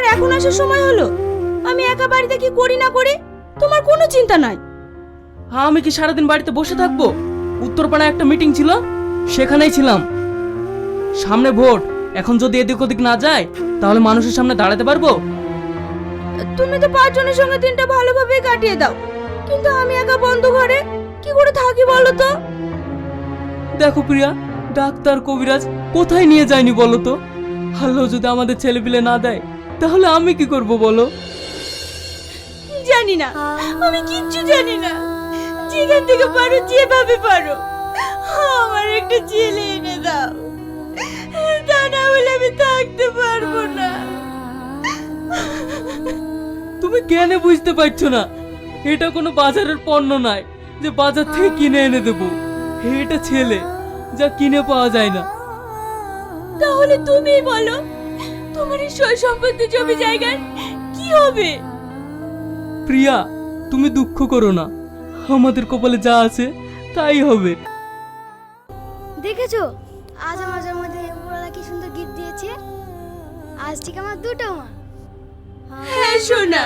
তোমার এখন আসার সময় হলো? আমি একা বাড়িতে কি করি না করি? তোমার কোনো চিন্তা নাই। হ্যাঁ আমি কি সারাদিন বাড়িতে বসে থাকব? উত্তরপাড়ায় একটা মিটিং ছিল সেখানেই ছিলাম। সামনে ভোট এখন যদি এদিক ওদিক না যায় তাহলে মানুষের সামনে দাঁড়াতে পারব? তুমি তো পাঁচজনের সঙ্গে দিনটা ভালোভাবেই কাটিয়ে দাও। কিন্তু আমি একা বন্ধ ঘরে কি করে থাকি বলো তো? দেখো প্রিয়া ডাক্তার কবিরাজ কোথায় নিয়ে যায়নি বলো তো? আল্লাহ যদি আমাদের ছেলে পিলে না দেয় তাহলে আমি কি করব বলো? জানি না। আমি কিচ্ছু জানি না। যেখান থেকে পারো যেভাবে পারো। আমার একটা ছেলে এনে দাও। তা না হলে আমি থাকতে পারব না। তুমি কেন বুঝতে পারছ না? এটা কোনো বাজারের পণ্য নয়। যে বাজার থেকে কিনে এনে দেবো। এটা ছেলে যা কিনে পাওয়া যায় না। তাহলে তুমি বলো তোমার এই সয় সম্পত্তি জমি জায়গার কি হবে? প্রিয়া তুমি দুঃখ করো না। আমাদের কপালে যা আছে তাই হবে। দেখেছ? আজ আমার জন্মদিনে উপরওয়ালা কি সুন্দর গিফট দিয়েছে? আজ ঠিক আমার দুটো মা। হ্যাঁ সোনা।